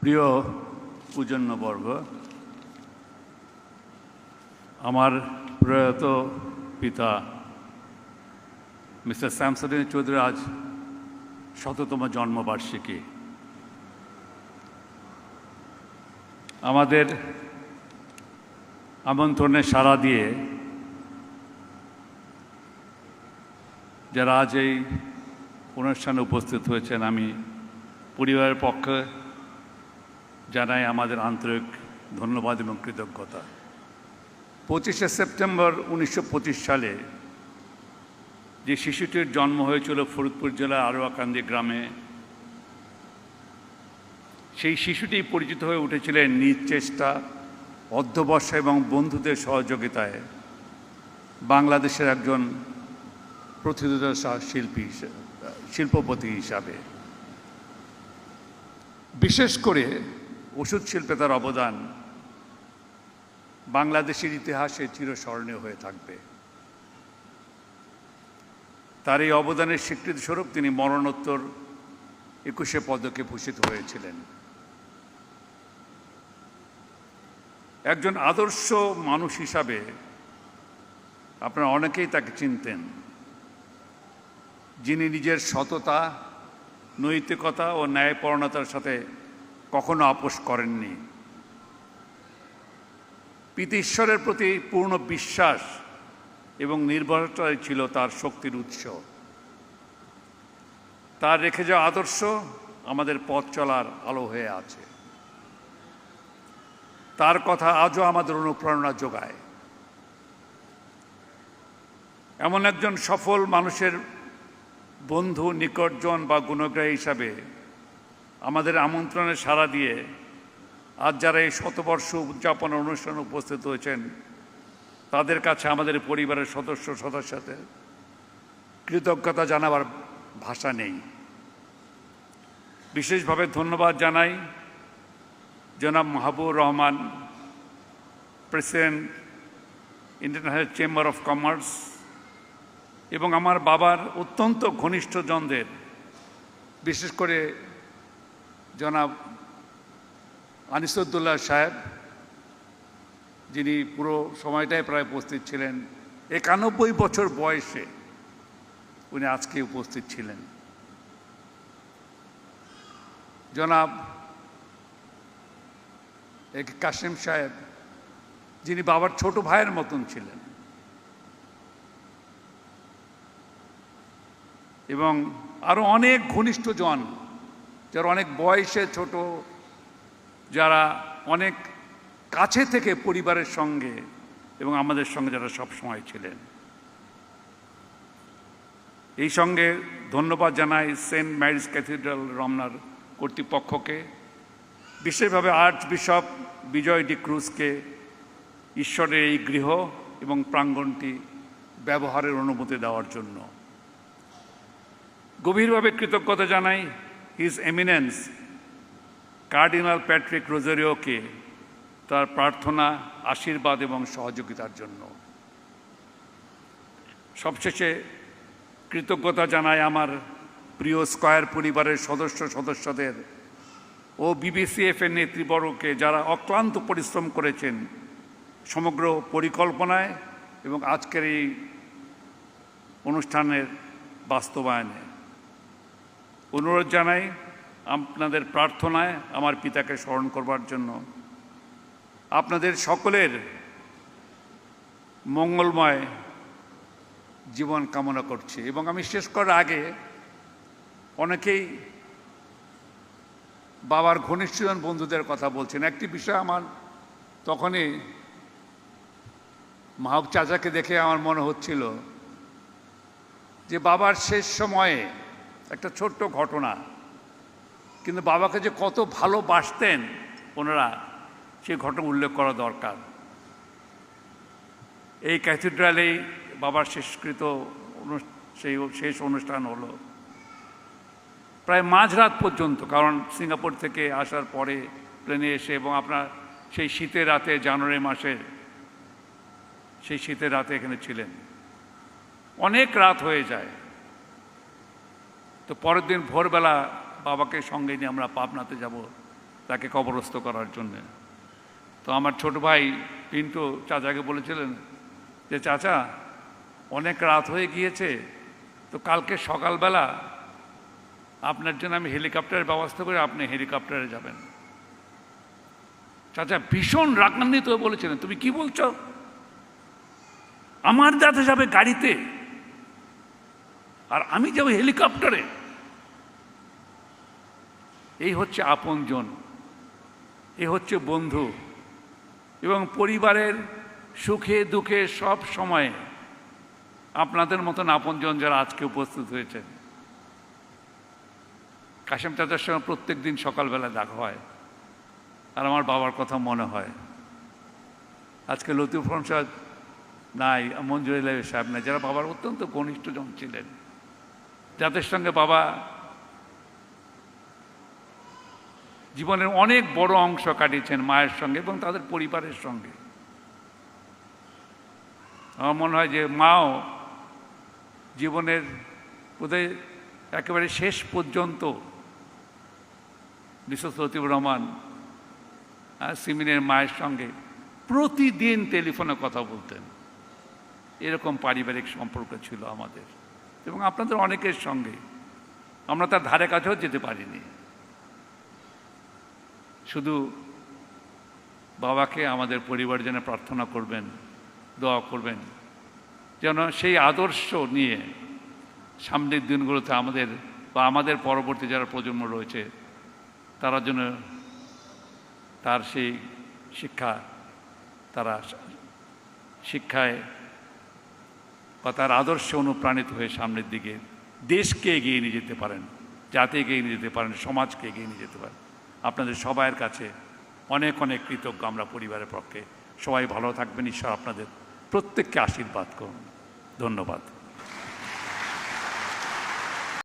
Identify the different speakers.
Speaker 1: প্রিয় পূজন্যবর্গ, আমার প্রয়াত পিতা মিস্টার শ্যামসুদ্দিন চৌধুরী আজ শততম জন্মবার্ষিকী। আমাদের আমন্ত্রণে সাড়া দিয়ে যারা আজ এই অনুষ্ঠানে উপস্থিত হয়েছেন, আমি পরিবারের পক্ষে জানাই আমাদের আন্তরিক ধন্যবাদ এবং কৃতজ্ঞতা। পঁচিশে সেপ্টেম্বর উনিশশো পঁচিশ সালে যে শিশুটির জন্ম হয়েছিল ফরিদপুর জেলার আরোয়াকান্দি গ্রামে, সেই শিশুটি পরিচিত হয়ে উঠেছিলেন নিজ চেষ্টা, অধ্যবসায় এবং বন্ধুদের সহযোগিতায় বাংলাদেশের একজন প্রথিতযশা শিল্পী শিল্পপতি হিসাবে। বিশেষ করে ওষুধ শিল্পে তার অবদান বাংলাদেশের ইতিহাসে চিরস্মরণীয় হয়ে থাকবে। তার এই অবদানের স্বীকৃতিস্বরূপ তিনি মরণোত্তর একুশে পদকে ভূষিত হয়েছিলেন। একজন আদর্শ মানুষ হিসাবে আপনারা অনেকেই তাকে চিনতেন, যিনি নিজের সততা, নৈতিকতা ও ন্যায়পরণতার সাথে কখনো আপোষ করেননি। পিতা ঈশ্বরের প্রতি পূর্ণ বিশ্বাস এবং নির্ভরতাই ছিল তার শক্তির উৎস। তার রেখে যাওয়া আদর্শ আমাদের পথ চলার আলো হয়ে আছে। তার কথা আজও আমাদের অনুপ্রেরণা যোগায়। এমন একজন সফল মানুষের বন্ধু, নিকটজন বা গুণগ্রাহী হিসাবে আমাদের আমন্ত্রণে সাড়া দিয়ে আজ যারা এই শতবর্ষ উদযাপন অনুষ্ঠানে উপস্থিত হয়েছেন, তাদের কাছে আমাদের পরিবারের সদস্য সদস্যদের কৃতজ্ঞতা জানাবার ভাষা নেই। বিশেষভাবে ধন্যবাদ জানাই জনাব Mahbur Rahman, president, international chamber of commerce এবং আমার বাবার অত্যন্ত ঘনিষ্ঠজনদের বিশেষ করে জনাব আনিসুদ্দোল্লাহ সাহেব, যিনি পুরো সময়টায় প্রায় উপস্থিত ছিলেন, একানব্বই বছর বয়সে উনি আজকে উপস্থিত ছিলেন। জনাব এক কাসিম সাহেব, যিনি বাবার ছোট ভাইয়ের মতন ছিলেন। এবং আরও অনেক ঘনিষ্ঠজন যারা অনেক বয়সে ছোট, যারা অনেক কাছে থেকে পরিবারের সঙ্গে এবং আমাদের সঙ্গে যারা সবসময় ছিলেন। এই সঙ্গে ধন্যবাদ জানাই সেন্ট ম্যারিজ ক্যাথিড্রাল রমনার কর্তৃপক্ষকে, বিশেষভাবে আর্চ বিশপ বিজয় ডি ক্রুজকে, ঈশ্বরের এই গৃহ এবং প্রাঙ্গণটি ব্যবহারের অনুমতি দেওয়ার জন্য। গভীরভাবে কৃতজ্ঞতা জানাই হিজ এমিনেন্স কার্ডিনাল প্যাট্রিক রোজারিওকে তার প্রার্থনা, আশীর্বাদ এবং সহযোগিতার জন্য। সবশেষে কৃতজ্ঞতা জানাই আমার প্রিয় স্কয়ার পরিবারের সদস্য সদস্যদের ও বিবিসিএফ এর নেতৃবর্গকে যারা অক্লান্ত পরিশ্রম করেছেন সমগ্র পরিকল্পনায় এবং আজকের এই অনুষ্ঠানের বাস্তবায়নে। অনুরোধ জানাই আপনাদের প্রার্থনায় আমার পিতাকে স্মরণ করবার জন্য। আপনাদের সকলের মঙ্গলময় জীবন কামনা করছি এবং আমি শেষ করার আগে অনেকেই বাবার ঘনিষ্ঠজন বন্ধুদের কথা বলছেন। একটি বিষয় আমার তখনই মাহব চাচাকে দেখে আমার মনে হচ্ছিল যে বাবার শেষ সময়ে একটা ছোট্ট ঘটনা। কিন্তু বাবাকে যে কত ভালোবাসতেন, ওনারা সেই ঘটনা উল্লেখ করা দরকার। এই ক্যাথিড্রালেই বাবার শেষকৃত সেই শেষ অনুষ্ঠান হলো। প্রায় মাঝরাত পর্যন্ত, কারণ সিঙ্গাপুর থেকে আসার পরে প্লেনে এসে এবং আপনার সেই শীতের রাতে, জানুয়ারি মাসে সেই শীতের রাতে এখানে ছিলেন। অনেক রাত হয়ে যায়। তো পরের দিন ভোরবেলা বাবাকে সঙ্গে নিয়ে আমরা পাবনাতে যাব তাকে কবরস্থ করার জন্যে। তো আমার ছোট ভাই পিন্টু চাচাকে বলেছিলেন যে, চাচা, অনেক রাত হয়ে গিয়েছে, তো কালকে সকালবেলা আপনার জন্য আমি হেলিকপ্টারের ব্যবস্থা করে আপনি হেলিকপ্টারে যাবেন। চাচা ভীষণ রাগান্বিত হয়ে বলেছিলেন, তুমি কি বলছো? আমার দাদা যাবে গাড়িতে, আর আমি যাব হেলিকপ্টারে। এই হচ্ছে আপনজন, এ হচ্ছে বন্ধু এবং পরিবারের সুখে দুঃখে সব সময়ে আপনাদের মতন আপনজন যারা আজকে উপস্থিত হয়েছেন। কাশেম চাচার সঙ্গে প্রত্যেক দিন সকালবেলা দেখা হয় আর আমার বাবার কথা মনে হয়। আজকে লতিফ সাহেব নাই, মঞ্জুর সাহেব নাই, যারা বাবার অত্যন্ত ঘনিষ্ঠজন ছিলেন। যাদের সঙ্গে বাবা জীবনের অনেক বড় অংশ কাটিয়েছেন মায়ের সঙ্গে এবং তাদের পরিবারের সঙ্গে। আমার মনে হয় যে মাও জীবনের বোধহয় একেবারে শেষ পর্যন্ত মিসেস লতিফুর রহমান সিমিনের মায়ের সঙ্গে প্রতিদিন টেলিফোনে কথা বলতেন। এরকম পারিবারিক সম্পর্ক ছিল আমাদের এবং আপনাদের অনেকের সঙ্গে। আমরা তার ধারে কাছেও যেতে পারিনি। শুধু বাবাকে আমাদের পরিবার যেন প্রার্থনা করবেন, দোয়া করবেন, যেন সেই আদর্শ নিয়ে সামনের দিনগুলোতে আমাদের বা আমাদের পরবর্তী যারা প্রজন্ম রয়েছে, তারা যেন তার সেই শিক্ষা, তারা শিক্ষায় বা তার আদর্শে অনুপ্রাণিত হয়ে সামনের দিকে দেশকে এগিয়ে নিয়ে যেতে পারেন, জাতিকে এগিয়ে নিয়ে যেতে পারেন, সমাজকে এগিয়ে নিয়ে যেতে পারেন। আপনাদের সবাইয়ের কাছে অনেক অনেক কৃতজ্ঞ আমরা পরিবারের পক্ষে। সবাই ভালো থাকবেন, ঈশ্বর আপনাদের প্রত্যেককে আশীর্বাদ করুন। ধন্যবাদ।